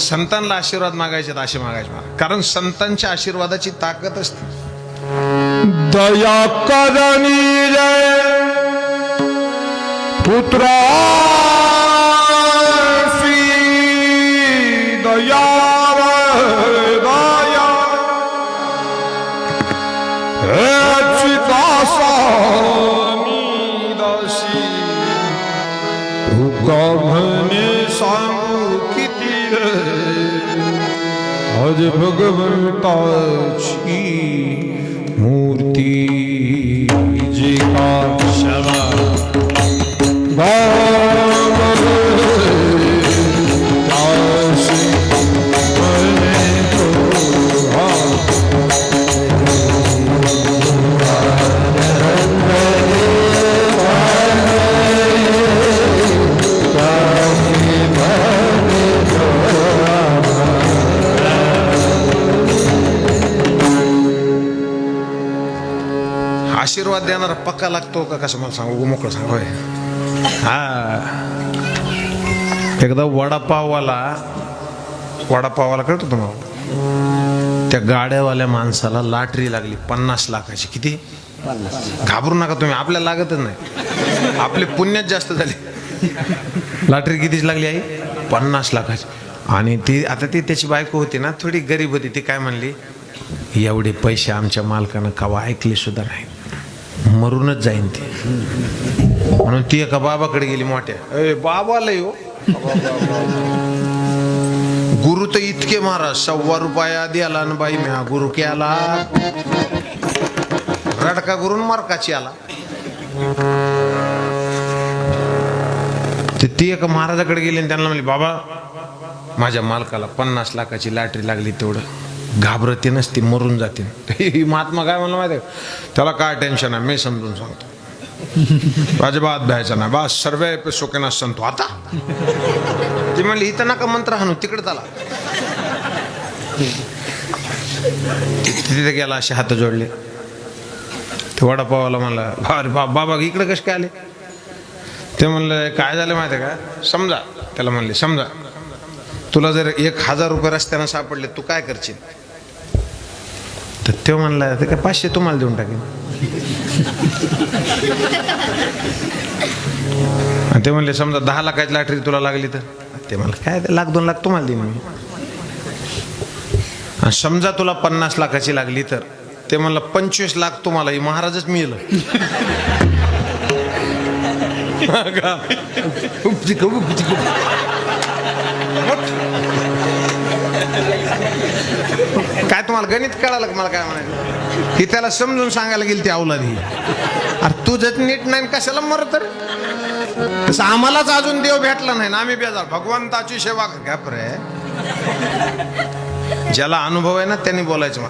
संतांना आशीर्वाद मागायचे असे मागायचे मला कारण संतांच्या आशीर्वादाची ताकद असते. दया करणी रे पुत्रा दया दया। दासी आज भगवंताची मूर्ती आशीर्वाद देणारा पक्का लागतो का? कसं मला सांगू? मोकळं सांगू. होय. हा. एकदा वडापाववाला वडापाववाला कळतो तुम्हाला? त्या गाड्यावाल्या माणसाला लाटरी लागली पन्नास लाखाची. किती? घाबरू नका तुम्ही. आपल्या लागतच नाही. आपले पुण्यात जास्त झाले. लाटरी कितीच लागली आई? पन्नास लाखाची. आणि ती आता ती त्याची बायको होती ना थोडी गरीब होती. ती काय म्हणली? एवढे पैसे आमच्या मालकानं कवा ऐकले सुद्धा नाही मरूनच जाईन ती. म्हणून ती एका बाबाकडे गेली मोठ्या. ए बाबा लय हो. गुरु तर इतके महाराज सव्वा रुपया द्याला न बाई म्या गुरु केला. रडका गुरुन मार्काची आला. ते ती एका महाराजाकडे गेली आणि त्यांना म्हणली बाबा माझ्या मालकाला पन्नास लाखाची लॅटरी लागली तेवढं. घाबरते नसती मरून जाते. ही महात्मा काय म्हणलं माहिती आहे त्याला काय टेन्शन आहे? मी समजून सांगतो. अजिबात भ्यायचं नाही. बा सर्व पे सुकेना संतो. आता? ती म्हणली इथं नका मंत्र हाणू तिकडे चला. तिथे गेला असे हात जोडले. ते वडापावाला म्हणला अरे बा बाबा इकडे कसे काय आले? ते म्हणलं काय झालं माहिती आहे का? समजा. त्याला म्हणले समजा. तुला जर एक हजार रुपये रस्त्यानं सापडले तू काय करशील तर तो म्हणला तर काय पाचशे तुम्हाला देऊन टाकेन ते म्हणले समजा दहा लाखाची लॅटरी तुला लागली तर ते म्हणलं काय लाख दोन लाख तुम्हाला देईन मी समजा तुला पन्नास लाखाची लागली तर ते म्हणलं पंचवीस लाख तुम्हाला ही महाराजच मिळलं का? उपची का, उपची का. काय तुम्हाला गणित कळालं का? मला काय म्हणायचं? ही त्याला समजून सांगायला गेली ती अवलादी. अरे तुझं नीट नाही कशाला मर तर? तसं आम्हालाच अजून देव भेटला नाही ना आम्ही बेजार. भगवंताची सेवा घ्या रे ज्याला अनुभव आहे ना त्यांनी बोलायचं